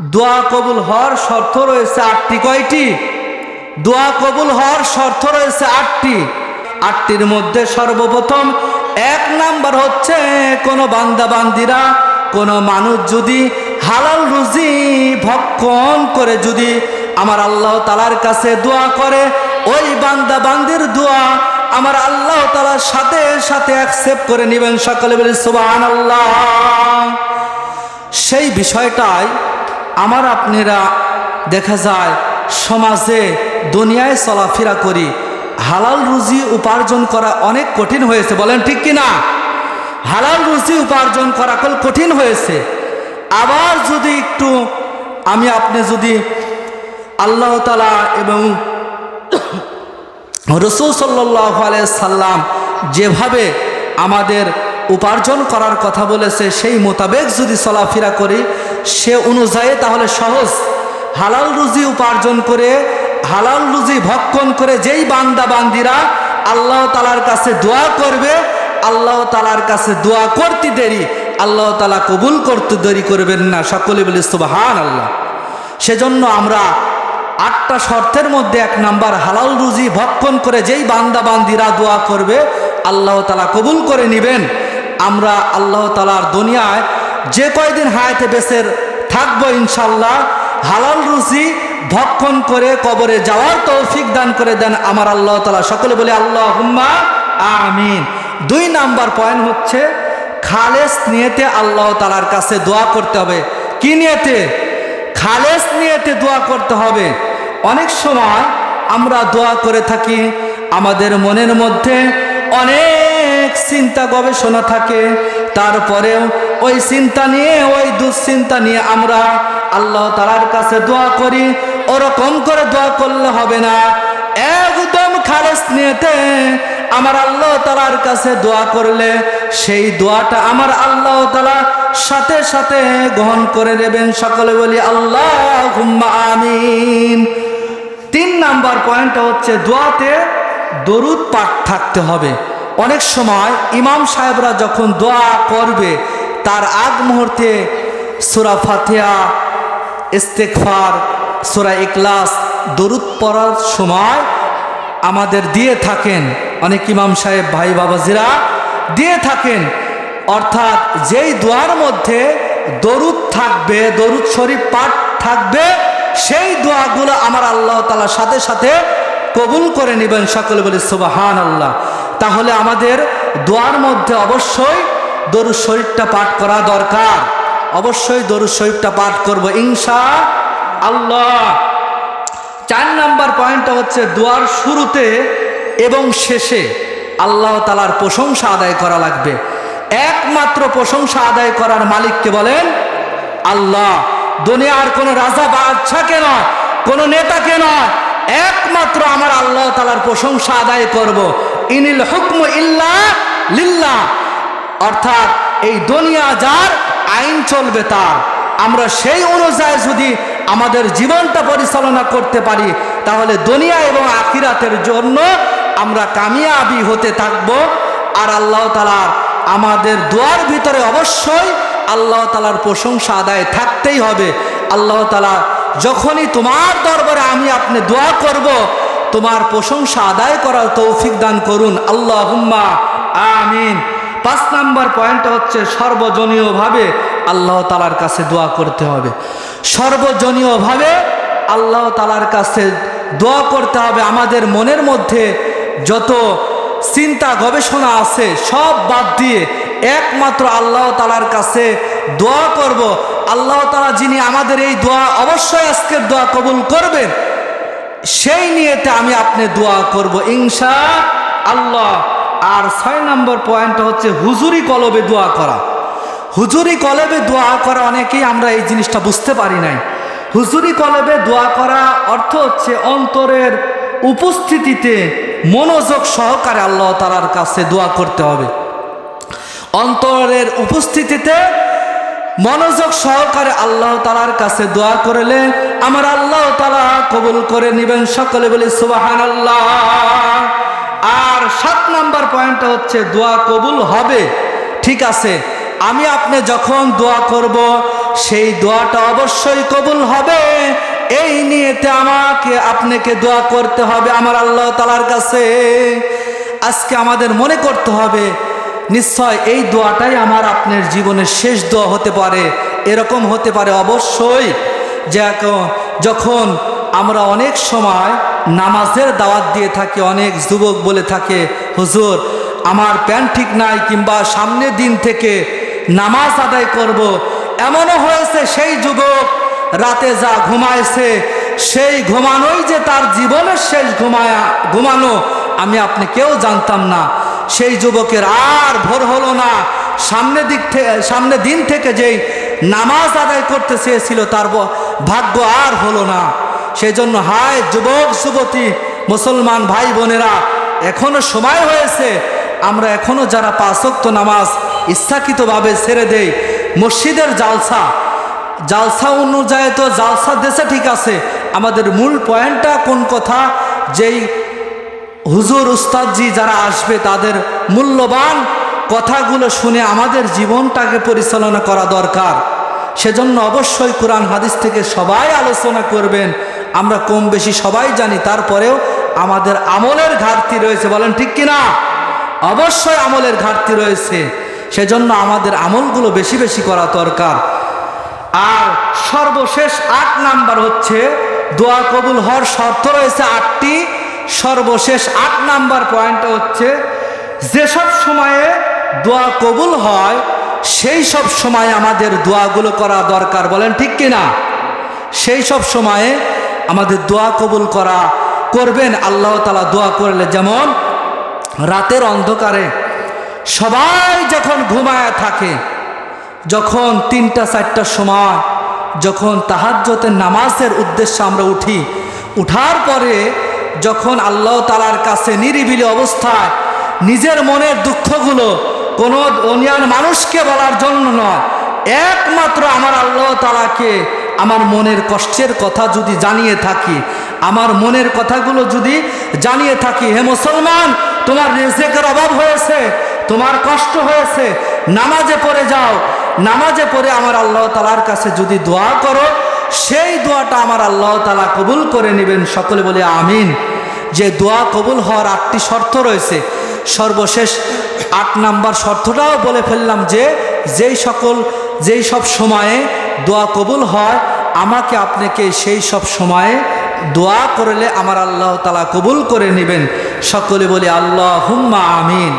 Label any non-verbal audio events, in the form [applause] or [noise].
দোয়া কবুল হওয়ার শর্ত রয়েছে আটটি। কয়টি? দোয়া কবুল হওয়ার শর্ত রয়েছে আটটি। আটটির মধ্যে সর্বপ্রথম এক নাম্বার হচ্ছে, কোনো বান্দা বান্দিরা, কোনো মানুষ যদি হালাল রুজি ভক্ষণ করে, যদি আমার আল্লাহ তালার কাছে দোয়া করে, ওই বান্দা বান্দির দোয়া আমার আল্লাহ তালার সাথে সাথে অ্যাকসেপ্ট করে নেবেন। সকলে বলে সুবাহ আল্লাহ সেই বিষয়টাই আমার আপনারা দেখা যায় সমাজে দুনিয়ায় চলাফেরা করি, হালাল রুজি উপার্জন করা অনেক কঠিন হয়েছে, বলেন ঠিক কি না হালাল রুজি উপার্জন করা কল কঠিন হয়েছে। আবার যদি একটু আমি আপনি যদি আল্লাহ তালা এবং [coughs] রসুল সাল্লাহ সাল্লাম যেভাবে আমাদের উপার্জন করার কথা বলেছে, সেই মোতাবেক যদি চলাফেরা করি সে অনুযায়ী তাহলে সহজ। হালাল রুজি উপার্জন করে, হালাল রুজি ভক্ষণ করে যেই বান্দা বান্দিরা আল্লাহ তালার কাছে দোয়া করবে, আল্লাহ তালার কাছে দোয়া করতে দেরি, আল্লাহ তালা কবুল করতে দেরি করবেন না। সকলে বলে সুবাহান আল্লাহ সেজন্য আমরা আটটা শর্তের মধ্যে এক নাম্বার, হালাল রুজি ভক্ষণ করে যেই বান্দা বান্দিরা দোয়া করবে, আল্লাহ তালা কবুল করে নেবেন। আমরা আল্লাহ তালার দুনিয়ায় যে কয়দিন হায়াতে বেসের থাকব ইনশাল্লাহ, হালাল রুজি ভক্ষণ করে কবরে যাওয়ার তৌফিক দান করে দেন আমার আল্লাহ তালা সকলে বলে আল্লাহ হুম্মা আমিন। দুই নাম্বার পয়েন্ট হচ্ছে, খালেস নিয়েতে আল্লাহ তালার কাছে দোয়া করতে হবে। কি নিয়েতে? খালেস নিয়েতে দোয়া করতে হবে। অনেক সময় আমরা দোয়া করে থাকি, আমাদের মনের মধ্যে অনেক চিন্তা গবেষণা থাকে, তারপরেও ওই চিন্তা নিয়ে, ওই দুশ্চিন্তা নিয়ে আমরা আল্লাহ তালার কাছে দোয়া করি। ওরকম করে দোয়া করলে হবে না। একদম খালেস নিয়েতে আমার আল্লাহ তালার কাছে দোয়া করলে সেই দোয়াটা আমার আল্লাহ তালা সাথে সাথে গ্রহণ করে নেবেন। সকলে বলি আল্লাহ আমিন। তিন নাম্বার পয়েন্টটা হচ্ছে দোয়াতে দরুদ পাঠ থাকতে হবে। অনেক সময় ইমাম সাহেবরা যখন দোয়া করবে তার আগ মুহূর্তে সুরা ফাতেহা ইস্তেকফার সুরা ইকলাস দরুদ পড়ার সময় আমাদের দিয়ে থাকেন। অনেক ইমাম সাহেব, ভাই বাবাজিরা দিয়ে থাকেন। অর্থাৎ যেই দোয়ার মধ্যে দরুদ থাকবে, দরুদ শরীফ পাঠ থাকবে, সেই দোয়াগুলো আমার আল্লাহ তালার সাথে সাথে কবুল করে নেবেন। সকলে বলে সুবাহান আল্লাহ তাহলে আমাদের দোয়ার মধ্যে অবশ্যই দরুদ শরীফটা পাঠ করা দরকার। অবশ্যই দরুদ শরীফটা পাঠ করব, ইনশা আল্লাহ। চার নাম্বার পয়েন্টটা হচ্ছে দুয়ার শুরুতে এবং শেষে আল্লাহ তালার প্রশংসা আদায় করা লাগবে। একমাত্র প্রশংসা আদায় করার মালিককে বলেন? আল্লাহ। দুনিয়ার কোনো রাজা বা আচ্ছাকে নয়, কোনো নেতাকে নয়, একমাত্র আমার আল্লাহ তালার প্রশংসা আদায় করব। ইনিল হুকম ইল্লা লিল্লা অর্থাৎ এই দুনিয়া যার আইন চলবে তার। আমরা সেই অনুযায়ী যদি আমাদের জীবনটা পরিচালনা করতে পারি, তাহলে দুনিয়া এবং আখিরাতের জন্য আমরা কামিয়াবি হতে থাকব। আর আল্লাহ তালার আমাদের দোয়ার ভিতরে অবশ্যই আল্লাহ তালার প্রশংসা আদায় থাকতেই হবে। আল্লাহ তালা যখনই তোমার দরবারে আমি আপনি দোয়া করব, তোমার প্রশংসা আদায় করার তৌফিক দান করুন। আল্লাহ আমিন। পাঁচ নাম্বার পয়েন্টটা হচ্ছে সর্বজনীয়ভাবে আল্লাহ তালার কাছে দোয়া করতে হবে। সর্বজনীয়ভাবে আল্লাহ তালার কাছে দোয়া করতে হবে। আমাদের মনের মধ্যে যত চিন্তা, গবেষণা আছে, সব বাদ দিয়ে একমাত্র আল্লাহ তালার কাছে দোয়া করব। আল্লাহ তালা যিনি আমাদের এই দোয়া অবশ্যই আজকের দোয়া কবুল করবেন, সেই নিয়েতে আমি আপনি দোয়া করব। ইনশা আল্লাহ আর ছয় নম্বর পয়েন্টটা হচ্ছে হুজুরি কলবে দোয়া করা। হুজুরি কলবে দোয়া করা অনেকেই আমরা এই জিনিসটা বুঝতে পারি নাই। হুজুরি কলবে দোয়া করা অর্থ হচ্ছে অন্তরের উপস্থিতিতে মনোযোগ সহকারে আল্লাহ তালার কাছে দোয়া করতে হবে। অন্তরের উপস্থিতিতে মনোযোগ সহকারে আল্লাহ তালার কাছে দোয়া করলে আমার আল্লাহ তালা কবুল করে নেবেন। সকলে বলি সুবাহান আল্লাহ আর সাত নাম্বার পয়েন্টটা হচ্ছে দোয়া কবুল হবে। ঠিক আছে, আমি আপনি যখন দোয়া করব, সেই দোয়াটা অবশ্যই কবুল হবে। এই নিয়েতে আমাকে, আপনাকে দোয়া করতে হবে আমার আল্লাহ তালার কাছে। আজকে আমাদের মনে করতে হবে, নিশ্চয় এই দোয়াটাই আমার আপনার জীবনের শেষ দোয়া হতে পারে। এরকম হতে পারে অবশ্যই। যে যখন আমরা অনেক সময় নামাজের দাওয়াত দিয়ে থাকে, অনেক যুবক বলে থাকে, হুজুর, আমার প্যান্ট ঠিক নাই কিংবা সামনের দিন থেকে নামাজ আদায় করব। এমনও হয়েছে সেই যুবক, রাতে যা ঘুমাইছে, সেই ঘুমানোই যে তার জীবনের শেষ ঘুমায়া, ঘুমানো, আমি আপনি কেউ জানতাম না। সেই যুবকের আর ভোর হলো না। সামনে দিক থেকে সামনে দিন থেকে যেই নামাজ আদায় করতে চেয়েছিল, তার ভাগ্য আর হলো না। সেই জন্য হায় যুবক, যুবতী, মুসলমান ভাই বোনেরা, এখনও সময় হয়েছে, আমরা এখনও যারা পাঁচক্ত নামাজ ইচ্ছাকৃতভাবে ছেড়ে দেই, মসজিদের জালসা জালসা অনুযায়ী তো জালসা দেশে ঠিক আছে, আমাদের মূল পয়েন্টটা কোন কথা? যেই হুজুর, উস্তাদজি যারা আসবে, তাদের মূল্যবান কথাগুলো শুনে আমাদের জীবনটাকে পরিচালনা করা দরকার। সেজন্য অবশ্যই কোরআন, হাদিস থেকে সবাই আলোচনা করবেন। আমরা কম বেশি সবাই জানি, তারপরেও আমাদের আমলের ঘাটতি রয়েছে, বলেন ঠিক কিনা? অবশ্যই আমলের ঘাটতি রয়েছে। সেজন্য আমাদের আমলগুলো বেশি বেশি করা দরকার। আর সর্বশেষ আট নাম্বার হচ্ছে, দোয়া কবুল হওয়ার শর্ত রয়েছে আটটি। সর্বশেষ আট নাম্বার পয়েন্ট হচ্ছে, যেসব সময়ে দোয়া কবুল হয়, সেই সব সময় আমাদের দোয়াগুলো করা দরকার, বলেন ঠিক কিনা? সেই সব সময়ে আমাদের দোয়া কবুল করা, করবেন, আল্লাহ তালা দোয়া করলে যেমন রাতের অন্ধকারে সবাই যখন ঘুমায় থাকে, যখন তিনটা, চারটার সময়, যখন তাহাজ্যতের নামাজের উদ্দেশ্যে আমরা উঠি, উঠার পরে যখন আল্লাহ তালার কাছে নিরিবিলি অবস্থায় নিজের মনের দুঃখগুলো কোনো অনিয়ান মানুষকে বলার জন্য নয়, একমাত্র আমার আল্লাহ তালাকে আমার মনের কষ্টের কথা যদি জানিয়ে থাকি, আমার মনের কথাগুলো যদি জানিয়ে থাকি, হে মুসলমান, তোমার রেজেকের অভাব হয়েছে, তোমার কষ্ট হয়েছে, নামাজে পড়ে যাও, নামাজে পড়ে আমার আল্লাহ তালার কাছে যদি দোয়া করো, সেই দোয়াটা আমার আল্লাহ তালা কবুল করে নেবেন, সকলে বলে আমিন। যে দোয়া কবুল হওয়ার আটটি শর্ত রয়েছে, সর্বশেষ আট নাম্বার শর্তটাও বলে ফেললাম যে, যেই সকল, যেই সব সময়ে দোয়া কবুল হয় আমাকে আপনাকে সেই সব সময়ে দোয়া করলে আমার আল্লাহ তালা কবুল করে নেবেন। সকলে বলি আল্লাহ হুম্মা আমিন।